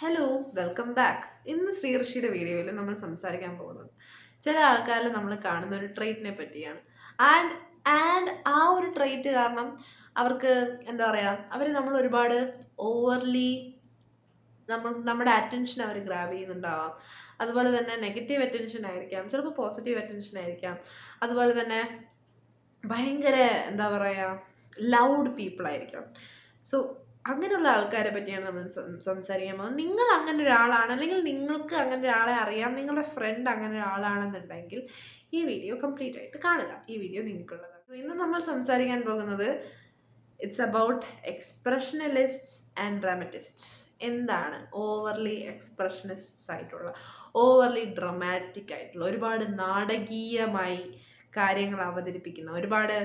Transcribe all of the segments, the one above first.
Hello welcome back ഇന്ന് ശ്രീ ഋഷിയുടെ വീഡിയോയിൽ നമ്മൾ സംസാരിക്കാൻ പോകുന്നത് ചില ആൾക്കാരിൽ നമ്മൾ കാണുന്ന ഒരു ട്രെയിറ്റിനെ പറ്റിയാണ്. ആൻഡ് ആൻഡ് ആ ഒരു ട്രേറ്റ് കാരണം അവർക്ക് എന്താ പറയുക അവർ നമ്മൾ ഒരുപാട് ഓവർലി നമ്മൾ നമ്മുടെ അറ്റൻഷൻ അവർ ഗ്രാബ് ചെയ്യുന്നുണ്ടാവാം. അതുപോലെ തന്നെ നെഗറ്റീവ് അറ്റൻഷൻ ആയിരിക്കാം ചിലപ്പോൾ പോസിറ്റീവ് അറ്റൻഷൻ ആയിരിക്കാം. അതുപോലെ തന്നെ ഭയങ്കര എന്താ പറയുക ലൗഡ് പീപ്പിൾ ആയിരിക്കാം. സോ അങ്ങനെയുള്ള ആൾക്കാരെ പറ്റിയാണ് നമ്മൾ സംസാരിക്കാൻ പോകുന്നത്. നിങ്ങൾ അങ്ങനെ ഒരാളാണ് അല്ലെങ്കിൽ നിങ്ങൾക്ക് അങ്ങനെ ഒരാളെ അറിയാം നിങ്ങളുടെ ഫ്രണ്ട് അങ്ങനെ ഒരാളാണെന്നുണ്ടെങ്കിൽ ഈ വീഡിയോ കംപ്ലീറ്റ് ആയിട്ട് കാണുക. ഈ വീഡിയോ നിങ്ങൾക്കുള്ളതാണ്. ഇന്ന് നമ്മൾ സംസാരിക്കാൻ പോകുന്നത് it's about expressionalists and dramatists എന്താണ് ഓവർലി എക്സ്പ്രഷനിസ്റ്റ്സ് ആയിട്ടുള്ള ഓവർലി ഡ്രമാറ്റിക് ആയിട്ടുള്ള ഒരുപാട് നാടകീയമായി കാര്യങ്ങൾ അവതരിപ്പിക്കുന്ന ഒരുപാട്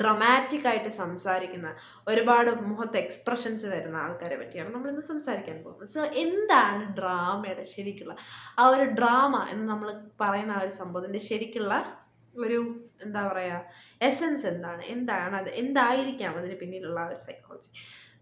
ഡ്രമാറ്റിക് ആയിട്ട് സംസാരിക്കുന്ന ഒരുപാട് മുഖത്ത് എക്സ്പ്രഷൻസ് വരുന്ന ആൾക്കാരെ പറ്റിയാണ് നമ്മൾ ഇന്ന് സംസാരിക്കാൻ പോകുന്നത്. സോ എന്താണ് ഡ്രാമയുടെ ശരിക്കുള്ള ആ ഒരു ഡ്രാമ എന്ന് നമ്മൾ പറയുന്ന ആ ഒരു സംഭവത്തിന്റെ ശരിക്കുള്ള ഒരു എന്താ പറയുക എസൻസ് എന്താണ്? എന്താണ് അത്? എന്തായിരിക്കാം അതിന് പിന്നിലുള്ള ആ ഒരു psychology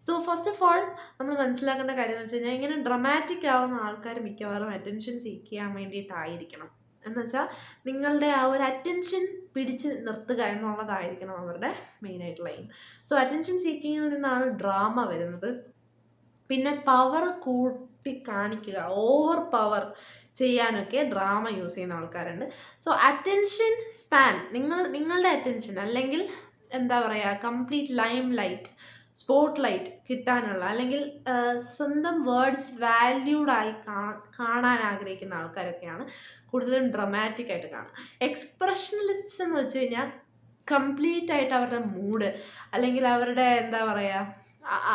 so first of all നമ്മൾ മനസ്സിലാക്കേണ്ട കാര്യം എന്ന് വെച്ച് കഴിഞ്ഞാൽ ഇങ്ങനെ ഡ്രമാറ്റിക് ആവുന്ന ആൾക്കാർ മിക്കവാറും അറ്റൻഷൻ സീക്ക് ചെയ്യാൻ വേണ്ടിയിട്ടായിരിക്കണം. എന്ന് വെച്ചാൽ നിങ്ങളുടെ ആ ഒരു അറ്റൻഷൻ പിടിച്ച് നിർത്തുക എന്നുള്ളതായിരിക്കണം അവരുടെ മെയിൻ ആയിട്ടുള്ള എയിം സോ അറ്റൻഷൻ സീക്കിങ്ങിൽ നിന്നാണ് ഡ്രാമ വരുന്നത്. പിന്നെ പവർ കൂട്ടി കാണിക്കുക ഓവർ പവർ ചെയ്യാനൊക്കെ ഡ്രാമ യൂസ് ചെയ്യുന്ന ആൾക്കാരുണ്ട്. സോ അറ്റൻഷൻ സ്പാൻ നിങ്ങൾ നിങ്ങളുടെ അറ്റൻഷൻ അല്ലെങ്കിൽ എന്താ പറയുക complete lime light spot light കിട്ടാനുള്ള അല്ലെങ്കിൽ സ്വന്തം വേർഡ്സ് വാല്യൂഡായി കാണാൻ ആഗ്രഹിക്കുന്ന ആൾക്കാരൊക്കെയാണ് കൂടുതലും ഡ്രമാറ്റിക് ആയിട്ട് കാണുക. എക്സ്പ്രഷനലിസ്റ്റ് എന്ന് വെച്ച് കഴിഞ്ഞാൽ കംപ്ലീറ്റ് ആയിട്ട് അവരുടെ മൂഡ് അല്ലെങ്കിൽ അവരുടെ എന്താ പറയുക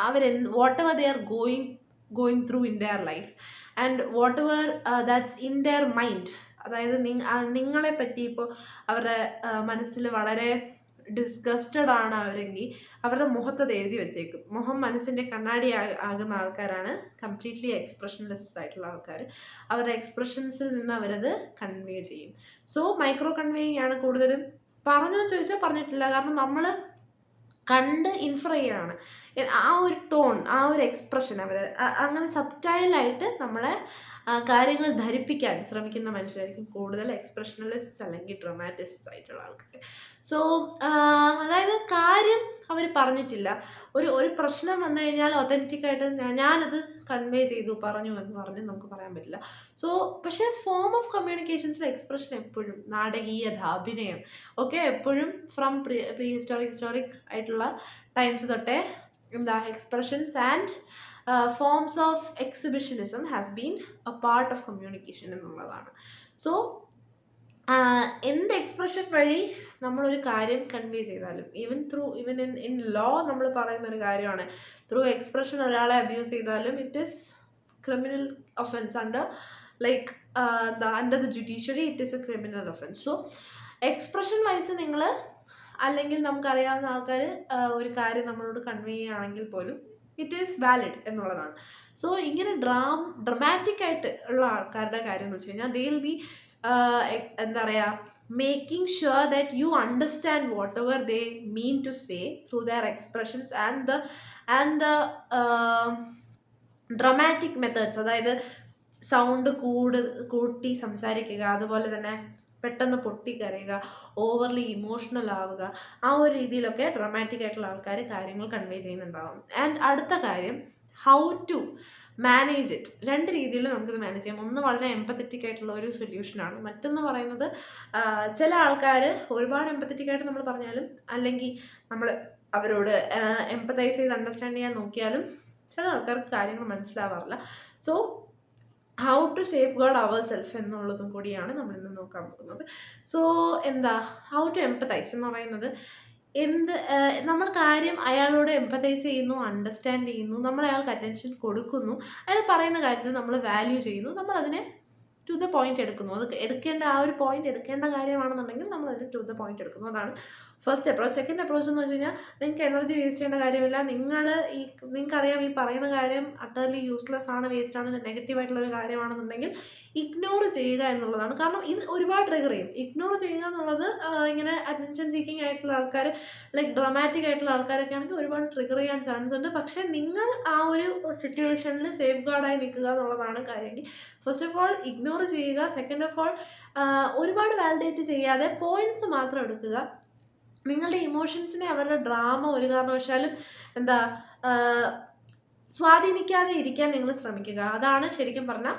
അവർ whatever they are going going through in their life and whatever that's in their mind അതായത് നിങ്ങളെ പറ്റി ഇപ്പോൾ അവരുടെ മനസ്സിൽ വളരെ ഡിസ്ഗസ്റ്റഡ് ആണ് അവരെങ്കിൽ അവരുടെ മുഖത്ത് അത് എഴുതി വെച്ചേക്കും. മുഖം മനസ്സിന്റെ കണ്ണാടി ആകുന്ന ആൾക്കാരാണ് കംപ്ലീറ്റ്ലി എക്സ്പ്രഷൻലെസ് ആയിട്ടുള്ള ആൾക്കാർ അവരുടെ എക്സ്പ്രഷൻസിൽ നിന്ന് അവരത് കൺവേ ചെയ്യും. സോ മൈക്രോ കൺവേയിങ് ആണ് കൂടുതലും. പറഞ്ഞോ ചോദിച്ചാൽ പറഞ്ഞിട്ടില്ല. കാരണം നമ്മൾ കണ്ട് ഇൻഫർ ചെയ്യാണ്. ആ ഒരു ടോൺ ആ ഒരു എക്സ്പ്രഷൻ അവർ അങ്ങനെ സബ്റ്റൈലായിട്ട് നമ്മളെ കാര്യങ്ങൾ ധരിപ്പിക്കാൻ ശ്രമിക്കുന്ന മനുഷ്യരായിരിക്കും കൂടുതൽ എക്സ്പ്രഷനലിസ്റ്റ് അല്ലെങ്കിൽ ഡ്രൊമാറ്റിസ്റ്റ് ആയിട്ടുള്ള ആൾക്കാർ സോ അതായത് കാര്യം അവർ പറഞ്ഞിട്ടില്ല. ഒരു ഒരു പ്രശ്നം വന്നു കഴിഞ്ഞാൽ ഒതന്റിക് ആയിട്ട് ഞാ- ഞാനത് കൺവേ ചെയ്തു പറഞ്ഞു എന്ന് പറഞ്ഞ് നമുക്ക് പറയാൻ പറ്റില്ല. സോ പക്ഷേ ഫോം ഓഫ് കമ്മ്യൂണിക്കേഷൻസ് എക്സ്പ്രഷൻ എപ്പോഴും നാടകീയത അഭിനയം ഒക്കെ എപ്പോഴും from pre pre historic historic ആയിട്ടുള്ള ടൈംസ് തൊട്ടേ എന്താ expressions and forms of exhibitionism has been a part of communication എന്നുള്ളതാണ്. സോ എന്ത് എക്സ്പ്രഷൻ വഴി നമ്മളൊരു കാര്യം കൺവേ ചെയ്താലും even through even in in law നമ്മൾ പറയുന്ന ഒരു കാര്യമാണ്. ത്രൂ എക്സ്പ്രഷൻ ഒരാളെ അബ്യൂസ് ചെയ്താലും it is criminal offence under like എന്താ under the judiciary it is a criminal offence so expression wise നിങ്ങൾ അല്ലെങ്കിൽ നമുക്കറിയാവുന്ന ആൾക്കാർ ഒരു കാര്യം നമ്മളോട് കൺവേ ചെയ്യുകയാണെങ്കിൽ പോലും ഇറ്റ് ഈസ് വാലിഡ് എന്നുള്ളതാണ്. സോ ഇങ്ങനെ ഡ്രാം ഡ്രമാറ്റിക് ആയിട്ട് ഉള്ള ആൾക്കാരുടെ കാര്യം എന്ന് വെച്ച് കഴിഞ്ഞാൽ ദേ വിൽ ബി എന്താ പറയുക making sure that you understand whatever they mean to say through their expressions and the and the dramatic methods അതായത് സൗണ്ട് കൂട് കൂട്ടി സംസാരിക്കുക അതുപോലെ തന്നെ പെട്ടെന്ന് പൊട്ടിക്കരയുക ഓവർലി ഇമോഷണൽ ആവുക ആ ഒരു രീതിയിലൊക്കെ ഡ്രമാറ്റിക് ആയിട്ടുള്ള ആൾക്കാർ കാര്യങ്ങൾ കൺവേ ചെയ്യുന്നുണ്ടാവും. ആൻഡ് അടുത്ത കാര്യം ഹൗ ടു മാനേജ് ഇറ്റ് രണ്ട് രീതിയിൽ നമുക്കിത് മാനേജ് ചെയ്യാം. ഒന്ന് വളരെ എമ്പത്തറ്റിക് ആയിട്ടുള്ള ഒരു സൊല്യൂഷനാണ് മറ്റൊന്ന് പറയുന്നത് ചില ആൾക്കാർ ഒരുപാട് എമ്പത്തറ്റിക് ആയിട്ട് നമ്മൾ പറഞ്ഞാലും അല്ലെങ്കിൽ നമ്മൾ അവരോട് എമ്പത്തൈസ് ചെയ്ത് അണ്ടർസ്റ്റാൻഡ് ചെയ്യാൻ നോക്കിയാലും ചില ആൾക്കാർക്ക് കാര്യങ്ങൾ മനസ്സിലാവാറില്ല. So how to safeguard our self എന്നുള്ളതും കൂടിയാണ് നമ്മൾ ഇന്ന് നോക്കാൻ പോകുന്നത്. സോ എന്താ? ഹൗ ടു എമ്പത്തൈസ് എന്ന് പറയുന്നത് എന്ത് നമ്മൾ കാര്യം അയാളോട് എംപതൈസ് ചെയ്യുന്നു അണ്ടർസ്റ്റാൻഡ് ചെയ്യുന്നു നമ്മൾ അയാൾക്ക് അറ്റൻഷൻ കൊടുക്കുന്നു അയാൾ പറയുന്ന കാര്യത്തിൽ നമ്മൾ വാല്യൂ ചെയ്യുന്നു നമ്മൾ അതിനെ ടു ദ പോയിന്റ് എടുക്കുന്നു. അത് എടുക്കേണ്ട ആ ഒരു പോയിന്റ് എടുക്കേണ്ട കാര്യമാണെന്നുണ്ടെങ്കിൽ നമ്മൾ അതിന് ടു ദ പോയിന്റ് എടുക്കുന്നു. അതാണ് ഫസ്റ്റ് അപ്രോച്ച് സെക്കൻഡ് അപ്രോച്ച് എന്ന് വെച്ച് കഴിഞ്ഞാൽ നിങ്ങൾക്ക് എനർജി വേസ്റ്റ് ചെയ്യേണ്ട കാര്യമില്ല. നിങ്ങൾ ഈ നിങ്ങൾക്കറിയാം ഈ പറയുന്ന കാര്യം അട്ടർലി യൂസ്ലെസ് ആണ് വേസ്റ്റ് ആണ് നെഗറ്റീവ് ആയിട്ടുള്ള ഒരു കാര്യമാണെന്നുണ്ടെങ്കിൽ ഇഗ്നോർ ചെയ്യുക എന്നുള്ളതാണ്. കാരണം ഇത് ഒരുപാട് ട്രിഗർ ചെയ്യും. ഇഗ്നോർ ചെയ്യുക എന്നുള്ളത് ഇങ്ങനെ അറ്റൻഷൻ സീക്കിംഗ് ആയിട്ടുള്ള ആൾക്കാർ ലൈക്ക് ഡ്രമാറ്റിക് ആയിട്ടുള്ള ആൾക്കാരൊക്കെ ആണെങ്കിൽ ഒരുപാട് ട്രിഗർ ചെയ്യാൻ ചാൻസ് ഉണ്ട്. പക്ഷേ നിങ്ങൾ ആ ഒരു സിറ്റുവേഷനിൽ സേഫ് ഗാർഡായി നിൽക്കുക എന്നുള്ളതാണ് കാര്യമെങ്കിൽ ഫസ്റ്റ് ഓഫ് ഓൾ ഇഗ്നോർ ചെയ്യുക. സെക്കൻഡ് ഓഫ് ഓൾ ഒരുപാട് വാലിഡേറ്റ് ചെയ്യാതെ പോയിന്റ്സ് മാത്രം എടുക്കുക. നിങ്ങളുടെ ഇമോഷൻസിനെ അവരുടെ ഡ്രാമ ഒരു കാരണവശാലും എന്താ സ്വാധീനിക്കാതെ ഇരിക്കാൻ നിങ്ങൾ ശ്രമിക്കുക. അതാണ് ശരിക്കും പറഞ്ഞാൽ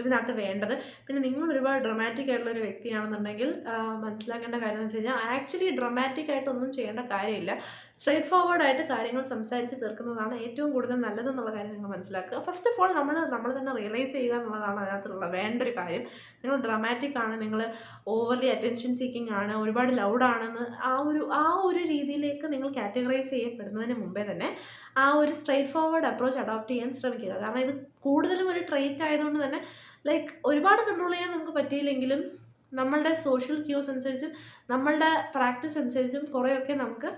ഇതിനകത്ത് വേണ്ടത്. പിന്നെ നിങ്ങൾ ഒരുപാട് ഡ്രമാറ്റിക് ആയിട്ടുള്ള ഒരു വ്യക്തിയാണെന്നുണ്ടെങ്കിൽ മനസ്സിലാക്കേണ്ട കാര്യം എന്ന് വെച്ച് കഴിഞ്ഞാൽ ആക്ച്വലി ഡ്രമാറ്റിക് ആയിട്ടൊന്നും ചെയ്യേണ്ട കാര്യമില്ല. സ്ട്രേറ്റ് ഫോർവേഡ് ആയിട്ട് കാര്യങ്ങൾ സംസാരിച്ച് തീർക്കുന്നതാണ് ഏറ്റവും കൂടുതൽ നല്ലതെന്നുള്ള കാര്യം നിങ്ങൾ മനസ്സിലാക്കുക. ഫസ്റ്റ് ഓഫ് ഓൾ നമ്മൾ നമ്മൾ തന്നെ റിയലൈസ് ചെയ്യുക എന്നുള്ളതാണ് അതിനകത്തുള്ള വേണ്ട ഒരു കാര്യം. നിങ്ങൾ ഡ്രമാറ്റിക് ആണ് നിങ്ങൾ ഓവർലി അറ്റൻഷൻ സീക്കിംഗ് ആണ് ഒരുപാട് ലൗഡാണെന്ന് ആ ഒരു ആ ഒരു രീതിയിലേക്ക് നിങ്ങൾ കാറ്റഗറൈസ് ചെയ്യപ്പെടുന്നതിന് മുമ്പേ തന്നെ ആ ഒരു സ്ട്രേറ്റ് ഫോർവേഡ് അപ്രോച്ച് അഡോപ്റ്റ് ചെയ്യാൻ ശ്രമിക്കുക. കാരണം ഇത് കൂടുതലും ഒരു ട്രേറ്റ് ആയതുകൊണ്ട് തന്നെ ലൈക്ക് ഒരുപാട് കൺട്രോൾ ചെയ്യാൻ നമുക്ക് പറ്റിയില്ലെങ്കിലും നമ്മളുടെ സോഷ്യൽ ക്യൂസ് അനുസരിച്ചും നമ്മളുടെ പ്രാക്ടീസ് അനുസരിച്ചും കുറേയൊക്കെ നമുക്ക്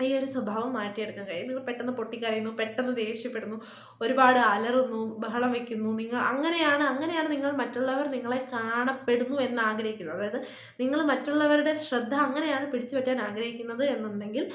ഈ ഒരു സ്വഭാവം മാറ്റിയെടുക്കാൻ കഴിയും. നിങ്ങൾ പെട്ടെന്ന് പൊട്ടിക്കരയുന്നു പെട്ടെന്ന് ദേഷ്യപ്പെടുന്നു ഒരുപാട് അലറുന്നു ബഹളം വെക്കുന്നു നിങ്ങൾ അങ്ങനെയാണ് അങ്ങനെയാണ് നിങ്ങൾ മറ്റുള്ളവർ നിങ്ങളെ കാണപ്പെടുന്നു എന്ന് ആഗ്രഹിക്കുന്നത്. അതായത് നിങ്ങൾ മറ്റുള്ളവരുടെ ശ്രദ്ധ അങ്ങനെയാണ് പിടിച്ചു പറ്റാൻ ആഗ്രഹിക്കുന്നത് എന്നുണ്ടെങ്കിൽ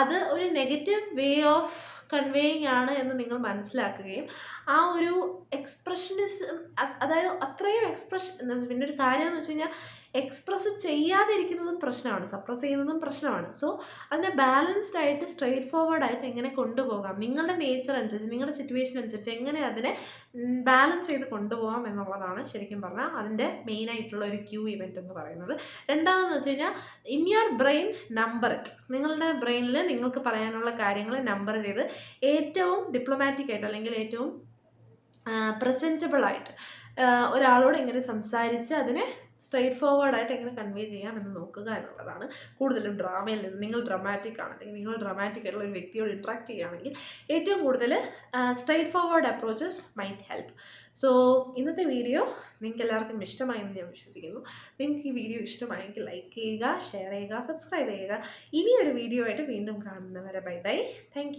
അത് ഒരു നെഗറ്റീവ് വേ ഓഫ് കൺവേയിങ് ആണ് എന്ന് നിങ്ങൾ മനസ്സിലാക്കുകയും ആ ഒരു എക്സ്പ്രഷനിസം അതായത് അത്രയും എക്സ്പ്രഷൻ പിന്നെ ഒരു കാര്യം എന്ന് വെച്ച് കഴിഞ്ഞാൽ എക്സ്പ്രസ് ചെയ്യാതിരിക്കുന്നതും പ്രശ്നമാണ്. സപ്രസ് ചെയ്യുന്നതും പ്രശ്നമാണ്. സോ അതിനെ ബാലൻസ്ഡ് ആയിട്ട് സ്ട്രെയിറ്റ് ഫോർവേഡ് ആയിട്ട് എങ്ങനെ കൊണ്ടുപോകാം? നിങ്ങളുടെ നേച്ചർ അനുസരിച്ച് നിങ്ങളുടെ സിറ്റുവേഷൻ അനുസരിച്ച് എങ്ങനെ അതിനെ ബാലൻസ് ചെയ്ത് കൊണ്ടുപോകാം എന്നുള്ളതാണ് ശരിക്കും പറഞ്ഞാൽ അതിന്റെ മെയിൻ ആയിട്ടുള്ള ഒരു ക്യൂ ഇവന്റ് എന്ന് പറയുന്നത്. രണ്ടാമെന്ന് വെച്ച് കഴിഞ്ഞാൽ in your brain number it നിങ്ങളുടെ ബ്രെയിനിൽ നിങ്ങൾക്ക് പറയാനുള്ള കാര്യങ്ങൾ നമ്പർ ചെയ്ത് ഏറ്റവും ഡിപ്ലോമാറ്റിക് ആയിട്ട് അല്ലെങ്കിൽ ഏറ്റവും പ്രസന്റബിളായിട്ട് ഒരാളോട് ഇങ്ങനെ സംസാരിച്ച് അതിനെ സ്ട്രെയിറ്റ് ഫോർവേഡ് ആയിട്ട് എങ്ങനെ കൺവേ ചെയ്യാം എന്ന് നോക്കുക എന്നുള്ളതാണ് കൂടുതലും ഡ്രാമയിൽ നിന്ന് നിങ്ങൾ ഡ്രമാറ്റിക് ആണ്. അല്ലെങ്കിൽ നിങ്ങൾ ഡ്രമാറ്റിക് ആയിട്ടുള്ള ഒരു വ്യക്തിയോട് ഇൻട്രാക്ട് ചെയ്യുകയാണെങ്കിൽ ഏറ്റവും കൂടുതൽ straightforward approaches might help so ഇന്നത്തെ വീഡിയോ നിങ്ങൾക്ക് എല്ലാവർക്കും ഇഷ്ടമായെന്ന് ഞാൻ വിശ്വസിക്കുന്നു. നിങ്ങൾക്ക് ഈ വീഡിയോ ഇഷ്ടമായെങ്കിൽ ലൈക്ക് ചെയ്യുക ഷെയർ ചെയ്യുക സബ്സ്ക്രൈബ് ചെയ്യുക. ഇനിയൊരു വീഡിയോ ആയിട്ട് വീണ്ടും കാണുന്നവരെ ബൈ ബൈ താങ്ക്